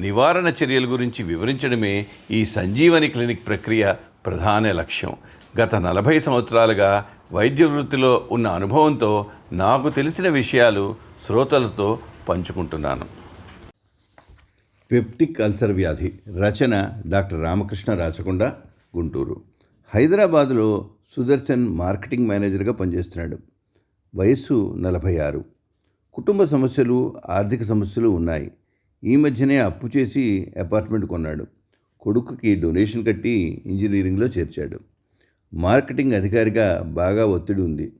నివారణ చర్యల గురించి వివరించడమే ఈ సంజీవని క్లినిక్ ప్రక్రియ ప్రధాన లక్ష్యం. గత నలభై సంవత్సరాలుగా వైద్య వృత్తిలో ఉన్న అనుభవంతో నాకు తెలిసిన విషయాలు శ్రోతలతో పంచుకుంటున్నాను. పెప్టిక్ అల్సర్ వ్యాధి రచన డాక్టర్ రామకృష్ణ రాచకొండ గుంటూరు. హైదరాబాదులో సుదర్శన్ మార్కెటింగ్ మేనేజర్గా పనిచేస్తున్నాడు. వయస్సు నలభై ఆరు. కుటుంబ సమస్యలు ఆర్థిక సమస్యలు ఉన్నాయి. ఈ మధ్యనే అప్పు చేసి అపార్ట్మెంట్ కొన్నాడు. కొడుకుకి డొనేషన్ కట్టి ఇంజనీరింగ్లో చేర్చాడు. మార్కెటింగ్ అధికారిగా బాగా ఒత్తిడి ఉంది.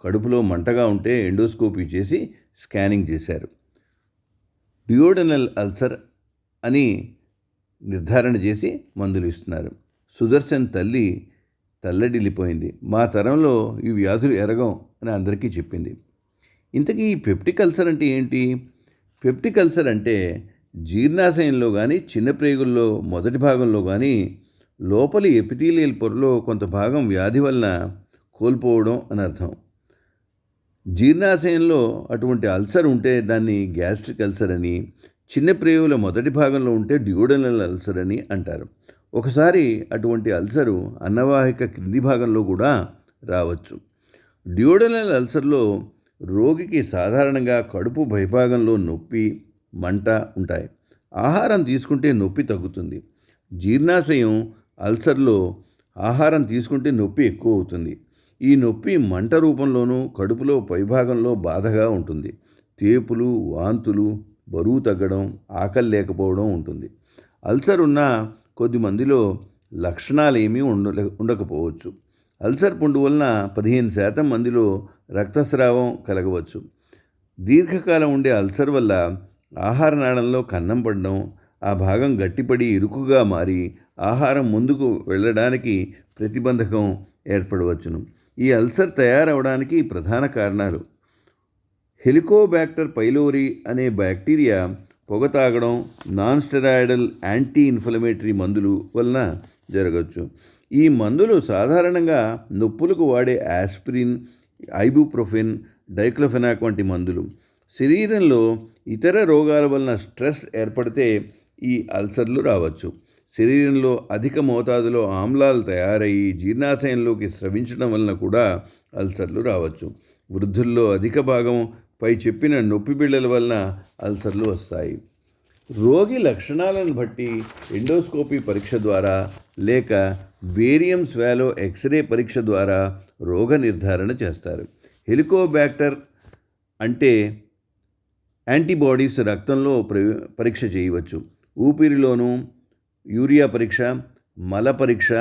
కడుపులో మంటగా ఉంటే ఎండోస్కోపీ చేసి స్కానింగ్ చేశారు. డియోడనల్ అల్సర్ అని నిర్ధారణ చేసి మందులు ఇస్తున్నారు. సుదర్శన్ తల్లి తల్లడిల్లిపోయింది. మా తరంలో ఈ వ్యాధులు ఎరగం అని అందరికీ చెప్పింది. ఇంతకీ ఈ పెప్టిక్ అల్సర్ అంటే ఏంటి? పెప్టిక్ అల్సర్ అంటే జీర్ణాశయంలో కానీ చిన్న ప్రేగుల్లో మొదటి భాగంలో కానీ లోపలి ఎపిథీలియల్ పొరలో కొంత భాగం వ్యాధి వలన కోల్పోవడం అని అర్థం. జీర్ణాశయంలో అటువంటి అల్సర్ ఉంటే దాన్ని గ్యాస్ట్రిక్ అల్సర్ అని చిన్న ప్రేగుల మొదటి భాగంలో ఉంటే డ్యూడనల్ అల్సర్ అని అంటారు. ఒకసారి అటువంటి అల్సరు అన్నవాహిక క్రింది భాగంలో కూడా రావచ్చు. డ్యూడనల్ అల్సర్లో రోగికి సాధారణంగా కడుపు భయభాగంలో నొప్పి మంట ఉంటాయి. ఆహారం తీసుకుంటే నొప్పి తగ్గుతుంది. జీర్ణాశయం అల్సర్లో ఆహారం తీసుకుంటే నొప్పి ఎక్కువ అవుతుంది. ఈ నొప్పి మంట రూపంలోనూ కడుపులో పైభాగంలో బాధగా ఉంటుంది. తేపులు వాంతులు బరువు తగ్గడం ఆకలి లేకపోవడం ఉంటుంది. అల్సర్ ఉన్న కొద్ది మందిలో లక్షణాలు ఏమీ ఉండ ఉండకపోవచ్చు. అల్సర్ పుండు వలన పదిహేను శాతం మందిలో రక్తస్రావం కలగవచ్చు. దీర్ఘకాలం ఉండే అల్సర్ వల్ల ఆహార నాళంలో కన్నం పడడం ఆ భాగం గట్టిపడి ఇరుకుగా మారి ఆహారం ముందుకు వెళ్ళడానికి ప్రతిబంధకం ఏర్పడవచ్చును. ఈ అల్సర్ తయారవడానికి ప్రధాన కారణాలు. హెలికోబ్యాక్టర్ పైలోరి అనే బ్యాక్టీరియా పొగ తాగడం నాన్ స్టెరాయిడల్ యాంటీ ఇన్ఫ్లమేటరీ మందులు వలన జరగవచ్చు. ఈ మందులు సాధారణంగా నొప్పులకు వాడే ఆస్పిరిన్ ఐబుప్రొఫెన్ డైక్లోఫెనాక్ వంటి మందులు. శరీరంలో ఇతర రోగాల వలన స్ట్రెస్ ఏర్పడితే ఈ అల్సర్లు రావచ్చు. శరీరంలో అధిక మోతాదులో ఆమ్లాలు తయారయ్యి జీర్ణాశయంలోకి స్రవించడం వలన కూడా అల్సర్లు రావచ్చు. వృద్ధుల్లో అధిక భాగం పై చెప్పిన నొప్పి బిళ్ళల వలన అల్సర్లు వస్తాయి. రోగి లక్షణాలను బట్టి ఎండోస్కోపీ పరీక్ష ద్వారా లేక బేరియం స్వాలో ఎక్స్రే పరీక్ష ద్వారా రోగ నిర్ధారణ చేస్తారు. హెలికోబ్యాక్టర్ అంటే యాంటీబాడీస్ రక్తంలో పరీక్ష చేయవచ్చు. ఊపిరిలోనూ యూరియా పరీక్ష మల పరీక్ష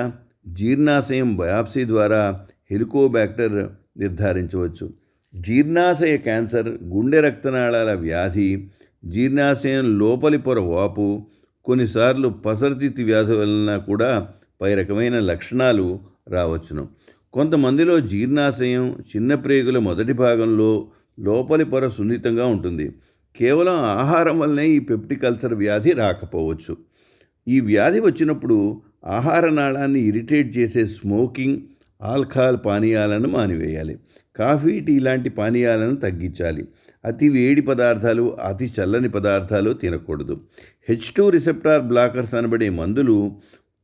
జీర్ణాశయం బయాప్సీ ద్వారా హెలికోబ్యాక్టర్ నిర్ధారించవచ్చు. జీర్ణాశయ క్యాన్సర్ గుండె రక్తనాళాల వ్యాధి జీర్ణాశయం లోపలి పొర వాపు కొన్నిసార్లు పసరతిత్తి వ్యాధి వలన కూడా పై రకమైన లక్షణాలు రావచ్చును. కొంతమందిలో జీర్ణాశయం చిన్న ప్రేగుల మొదటి భాగంలో లోపలి పొర సున్నితంగా ఉంటుంది. కేవలం ఆహారం వల్లనే ఈ పెప్టిక్ అల్సర్ వ్యాధి రాకపోవచ్చు. ఈ వ్యాధి వచ్చినప్పుడు ఆహార నాళాన్ని ఇరిటేట్ చేసే స్మోకింగ్ ఆల్కహాల్ పానీయాలను మానివేయాలి. కాఫీ టీ లాంటి పానీయాలను తగ్గించాలి. అతి వేడి పదార్థాలు అతి చల్లని పదార్థాలు తినకూడదు. హెచ్ టూ రిసెప్టార్ బ్లాకర్స్ అనబడే మందులు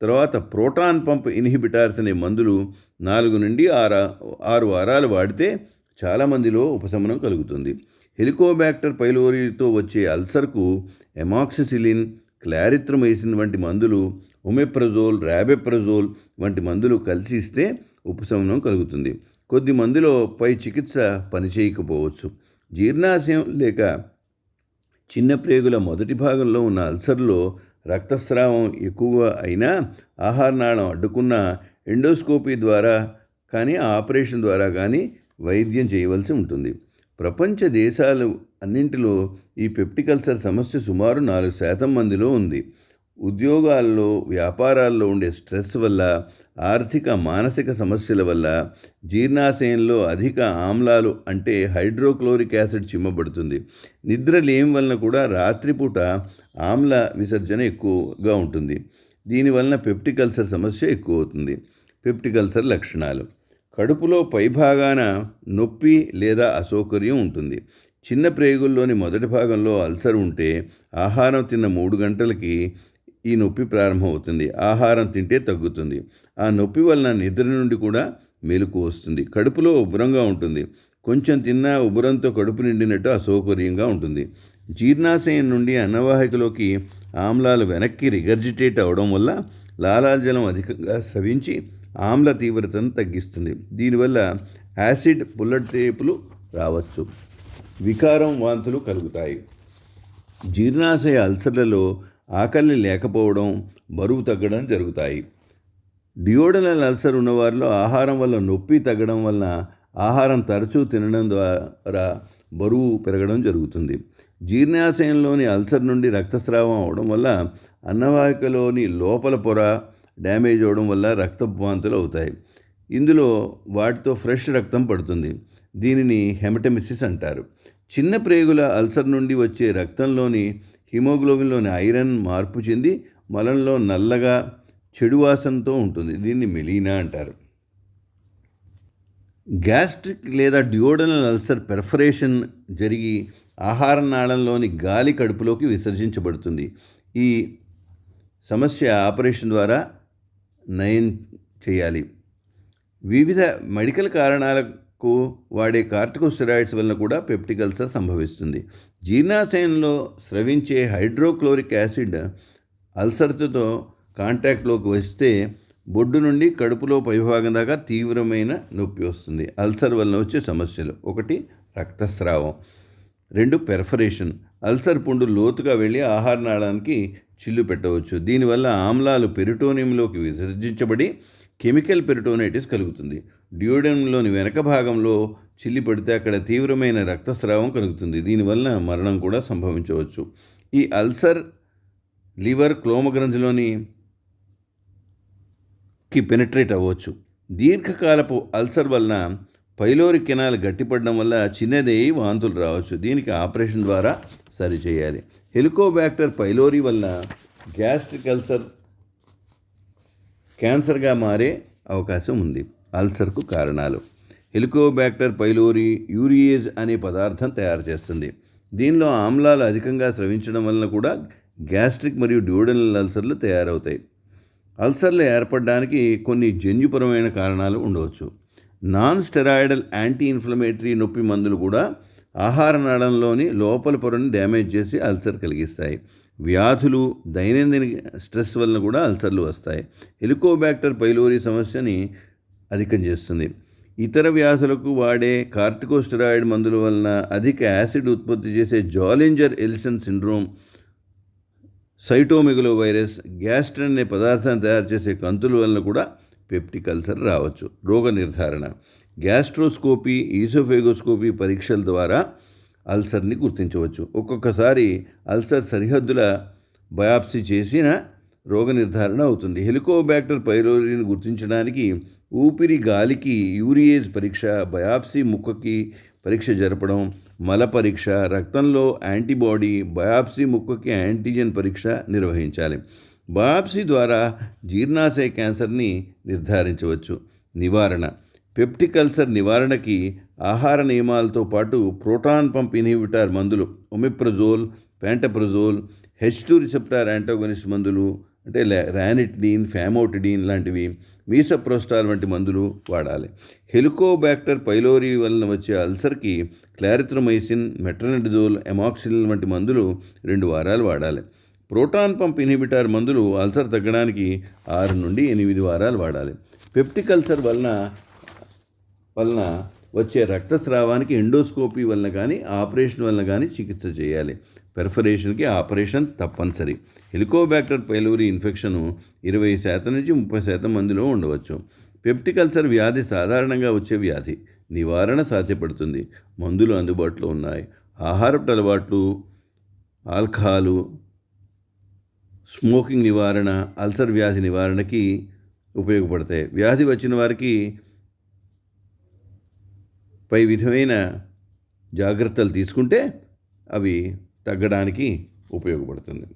తర్వాత ప్రోటాన్ పంప్ ఇన్హిబిటార్స్ అనే మందులు నాలుగు నుండి ఆరు ఆరు వారాలు వాడితే చాలామందిలో ఉపశమనం కలుగుతుంది. హెలికోబ్యాక్టర్ పైలోరీతో వచ్చే అల్సర్కు ఎమాక్సిసిలిన్ క్లారిత్రమైసిన్ వంటి మందులు ఒమెప్రజోల్ ర్యాబెప్రజోల్ వంటి మందులు కలిసి ఇస్తే ఉపశమనం కలుగుతుంది. కొద్ది మందిలో పై చికిత్స పనిచేయకపోవచ్చు. జీర్ణాశయం లేక చిన్న ప్రేగుల మొదటి భాగంలో ఉన్న అల్సర్లో రక్తస్రావం ఎక్కువగా అయినా ఆహారనాళం అడ్డుకున్న ఎండోస్కోపీ ద్వారా కానీ ఆపరేషన్ ద్వారా కానీ వైద్యం చేయవలసి ఉంటుంది. ప్రపంచ దేశాలు అన్నింటిలో ఈ పెప్టికల్సర్ సమస్య సుమారు నాలుగు శాతం మందిలో ఉంది. ఉద్యోగాల్లో వ్యాపారాల్లో ఉండే స్ట్రెస్ వల్ల ఆర్థిక మానసిక సమస్యల వల్ల జీర్ణాశయంలో అధిక ఆమ్లాలు అంటే హైడ్రోక్లోరిక్ యాసిడ్ చిమ్మబడుతుంది. నిద్ర లేని వలన కూడా రాత్రిపూట ఆమ్ల విసర్జన ఎక్కువగా ఉంటుంది. దీనివలన పెప్టిక్ అల్సర్ సమస్య ఎక్కువ అవుతుంది పెప్టిక్ అల్సర్ లక్షణాలు. కడుపులో పైభాగాన నొప్పి లేదా అసౌకర్యం ఉంటుంది. చిన్న ప్రేగుల్లోని మొదటి భాగంలో అల్సర్ ఉంటే ఆహారం తిన్న మూడు గంటలకి ఈ నొప్పి ప్రారంభమవుతుంది. ఆహారం తింటే తగ్గుతుంది. ఆ నొప్పి వలన నిద్ర నుండి కూడా మెలకు వస్తుంది. కడుపులో ఉబ్బరంగా ఉంటుంది. కొంచెం తిన్నా ఉబ్బరంతో కడుపు నిండినట్టు అసౌకర్యంగా ఉంటుంది. జీర్ణాశయం నుండి అన్నవాహికలోకి ఆమ్లాలు వెనక్కి రిగర్జిటేట్ అవడం వల్ల లాలాజలం అధికంగా స్రవించి ఆమ్ల తీవ్రతను తగ్గిస్తుంది. దీనివల్ల యాసిడ్ బుల్లెట్ తేపులు రావచ్చు. వికారం వాంతులు కలుగుతాయి. జీర్ణాశయ అల్సర్లలో ఆకలి లేకపోవడం బరువు తగ్గడం జరుగుతాయి. డియోడనల్ అల్సర్ ఉన్నవారిలో ఆహారం వల్ల నొప్పి తగ్గడం వలన ఆహారం తరచూ తినడం ద్వారా బరువు పెరగడం జరుగుతుంది. జీర్ణాశయంలోని అల్సర్ నుండి రక్తస్రావం అవడం వల్ల అన్నవాహికలోని లోపల పొర డ్యామేజ్ అవడం వల్ల రక్తవాంతులు అవుతాయి. ఇందులో వాటితో ఫ్రెష్ రక్తం పడుతుంది. దీనిని హెమటమిసిస్ అంటారు. చిన్న ప్రేగుల అల్సర్ నుండి వచ్చే రక్తంలోని హిమోగ్లోబిన్లోని ఐరన్ మార్పు చెంది మలంలో నల్లగా చెడు వాసనతో ఉంటుంది. దీన్ని మెలీనా అంటారు. గ్యాస్ట్రిక్ లేదా డ్యూడనల్ అల్సర్ పెర్ఫరేషన్ జరిగి ఆహార నాళంలోని గాలి కడుపులోకి విసర్జించబడుతుంది. ఈ సమస్య ఆపరేషన్ ద్వారా నయం చేయాలి. వివిధ మెడికల్ కారణాలకు వాడే కార్టికోస్టెరాయిడ్స్ వలన కూడా పెప్టిక్ అల్సర్ సంభవిస్తుంది. జీర్ణాశయంలో స్రవించే హైడ్రోక్లోరిక్ యాసిడ్ అల్సర్తో కాంటాక్ట్లోకి వస్తే బొడ్డు నుండి కడుపులో పైభాగం దాకా తీవ్రమైన నొప్పి వస్తుంది. అల్సర్ వలన వచ్చే సమస్యలు. ఒకటి రక్తస్రావం. రెండు పెర్ఫరేషన్. అల్సర్ పుండు లోతుగా వెళ్ళి ఆహార నాళానికి చిల్లు పెట్టవచ్చు. దీనివల్ల ఆమ్లాలు పెరిటోనియంలోకి విసర్జించబడి కెమికల్ పెరిటోనైటిస్ కలుగుతుంది. డ్యూడెంలోని వెనక భాగంలో చిల్లి పడితే అక్కడ తీవ్రమైన రక్తస్రావం కలుగుతుంది. దీనివల్ల మరణం కూడా సంభవించవచ్చు. ఈ అల్సర్ లివర్ క్లోమగ్రంథిలోని కి పెనిట్రేట్ అవ్వచ్చు. దీర్ఘకాలపు అల్సర్ వలన పైలోరి కెనాల్ గట్టిపడడం వల్ల చిన్నదై వాంతులు రావచ్చు. దీనికి ఆపరేషన్ ద్వారా సరిచేయాలి హెలికోబ్యాక్టర్ పైలోరి వలన గ్యాస్ట్రిక్ అల్సర్ క్యాన్సర్గా మారే అవకాశం ఉంది. అల్సర్కు కారణాలు. హెలికోబ్యాక్టర్ పైలోరి యూరియేజ్ అనే పదార్థం తయారు చేస్తుంది. దీనిలో ఆమ్లాలు అధికంగా స్రవించడం వలన కూడా గ్యాస్ట్రిక్ మరియు డ్యూడనల్ అల్సర్లు తయారవుతాయి. అల్సర్లు ఏర్పడడానికి కొన్ని జన్యుపరమైన కారణాలు ఉండవచ్చు. నాన్ స్టెరాయిడల్ యాంటీ ఇన్ఫ్లమేటరీ నొప్పి మందులు కూడా ఆహార నాళంలోని లోపల పొరను డ్యామేజ్ చేసి అల్సర్ కలిగిస్తాయి. వ్యాధులు దైనందిన స్ట్రెస్ వలన కూడా అల్సర్లు వస్తాయి. హెలికోబ్యాక్టర్ పైలోరీ సమస్యని అధికం చేస్తుంది. ఇతర వ్యాధులకు వాడే కార్టికోస్టెరాయిడ్ మందుల వలన అధిక యాసిడ్ ఉత్పత్తి చేసే Zollinger Ellison syndrome cytomegalovirus gastrin అనే పదార్థాన్ని తయారు చేసే కంతుల వలన కూడా పెప్టిక్ అల్సర్ రావచ్చు. రోగ నిర్ధారణ. గ్యాస్ట్రోస్కోపీ ఈసోఫేగోస్కోపీ పరీక్షల ద్వారా అల్సర్ని గుర్తించవచ్చు. ఒక్కొక్కసారి అల్సర్ సరిహద్దుల బయాప్సీ చేసిన రోగ నిర్ధారణ అవుతుంది. హెలికోబ్యాక్టర్ పైరోరిని గుర్తించడానికి ఊపిరి గాలికి యూరియేజ్ పరీక్ష బయాప్సీ ముక్కకి పరీక్ష జరపడం మల పరీక్ష రక్తంలో యాంటీబాడీ బయాప్సీ ముక్కకి యాంటీజెన్ పరీక్ష నిర్వహించాలి. బయాప్సీ ద్వారా జీర్ణాశయ క్యాన్సర్ని నిర్ధారించవచ్చు. నివారణ. పెప్టిక్ అల్సర్ నివారణకి ఆహార నియమాలతో పాటు ప్రోటాన్ పంప్ ఇన్హిబిటార్ మందులు omeprazole pantoprazole H two receptor antagonist మందులు అంటే ర్యానిటిడీన్ ఫ్యామోటిడీన్ లాంటివి మీసప్రోస్టాల్ వంటి మందులు వాడాలి. హెలికోబ్యాక్టర్ పైలోరీ వలన వచ్చే అల్సర్కి క్లారిథ్రోమైసిన్ మెట్రనిడిజోల్ ఎమాక్సిలిన్ వంటి మందులు రెండు వారాలు వాడాలి. ప్రోటాన్ పంప్ ఇన్హిబిటార్ మందులు అల్సర్ తగ్గడానికి ఆరు నుండి ఎనిమిది వారాలు వాడాలి. పెప్టిక్ అల్సర్ వలన వలన వచ్చే రక్తస్రావానికి ఎండోస్కోపీ వలన కానీ ఆపరేషన్ వలన కానీ చికిత్స చేయాలి. పెర్ఫరేషన్కి ఆపరేషన్ తప్పనిసరి. హెలికోబ్యాక్టర్ పైలోరీ ఇన్ఫెక్షన్ ఇరవై శాతం నుంచి ముప్పై శాతం మందిలో ఉండవచ్చు. పెప్టికల్సర్ వ్యాధి సాధారణంగా వచ్చే వ్యాధి. నివారణ సాధ్యపడుతుంది. మందులు అందుబాటులో ఉన్నాయి. ఆహారపు అలవాట్లు ఆల్కహాలు స్మోకింగ్ నివారణ అల్సర్ వ్యాధి నివారణకి ఉపయోగపడతాయి. వ్యాధి వచ్చిన వారికి పై విధమైన జాగ్రత్తలు తీసుకుంటే అవి తగ్గడానికి ఉపయోగపడుతుంది.